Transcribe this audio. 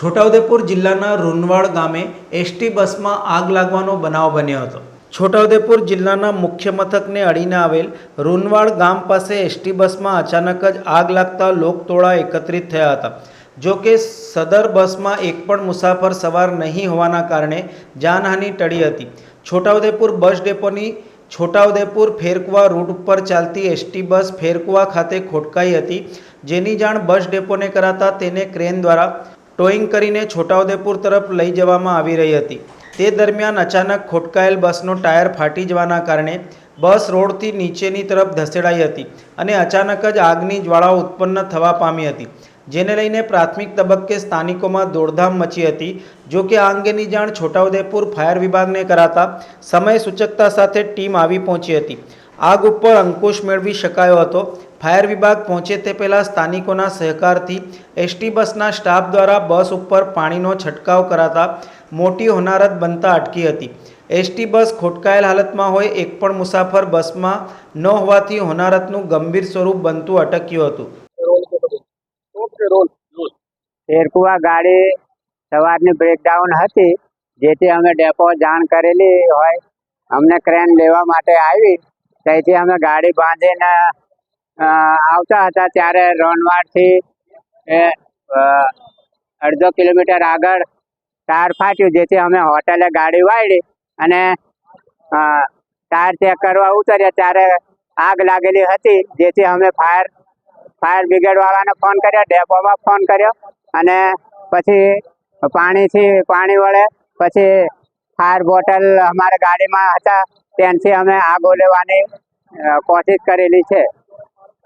છોટાઉદેપુર જિલ્લાના રૂનવાડ ગામે એસટી બસમાં આગ લાગવાનો બનાવ બન્યો હતો. છોટાઉદેપુર જિલ્લાના મુખ્ય મથકને અડીને આવેલ રૂનવાડ ગામ પાસે એસટી બસમાં અચાનક જ આગ લાગતા લોકટોળા એકત્રિત થયા હતા. જો કે સદર બસમાં એક પણ મુસાફર સવાર નહીં હોવાના કારણે જાનહાનિ ટળી હતી. છોટાઉદેપુર બસ ડેપોની છોટાઉદેપુર ફેરકુવા રૂટ ઉપર ચાલતી એસટી બસ ફેરકુવા ખાતે ખોટકાઈ હતી. જેની જાણ બસ ડેપોને કરાતા તેને ક્રેન દ્વારા ટોઈંગ કરીને છોટાઉદેપુર તરફ લઈ જવામાં આવી રહી હતી. તે દરમિયાન અચાનક ખોટકાયેલ બસનો ટાયર ફાટી જવાના કારણે બસ રોડથી નીચેની તરફ ધસેડાઈ હતી અને અચાનક જ આગની જ્વાળાઓ ઉત્પન્ન થવા પામી હતી, જેને લઈને પ્રાથમિક તબક્કે સ્થાનિકોમાં દોડધામ મચી હતી, જો કે આ અંગેની જાણ છોટાઉદેપુર ફાયર વિભાગને કરાતા સમય સૂચકતા સાથે ટીમ આવી પહોંચી હતી. આગ ઉપર અંકુશ મેળવી શકાયો હતો ફાયર વિભાગ પહોંચે તે પહેલાં સ્થાનિકોના સહકારથી એસટી બસના સ્ટાફ દ્વારા બસ ઉપર પાણીનો છંટકાવ કરાતા મોટી હોનારત બનતા અટકી હતી. એસટી બસ ખોટકાયેલ હાલતમાં હોય એક પણ મુસાફર બસમાં ન હોવાથી હોનારતનું ગંભીર સ્વરૂપ બનતું અટક્યું હતું. શેરકુવા ગાડી સવારની બ્રેકડાઉન હતી, જેથી અમે ડેપો જાણ કરેલી હોય. અમને ક્રેન લેવા માટે આવી તેથી અમે ગાડી બાંધીને આવતા હતા ત્યારે રણવાડથી એ, અડધો કિલોમીટર આગળ ટાયર ફાટ્યું જેથી અમે હોટલે ગાડી વાળી અને ટાયર ચેક કરવા ઉતર્યા. ત્યારે આગ લાગેલી હતી જેથી અમે ફાયર ફાયર બ્રિગેડ વાળાને ફોન કર્યો ડેપોમાં ફોન કર્યો અને પછી પાણીથી પાણી વળે પછી ફાયર બોટલ અમારા ગાડીમાં હતા. ત્યાંથી અમે આગ ઓલવાની કોશિશ કરેલી છે.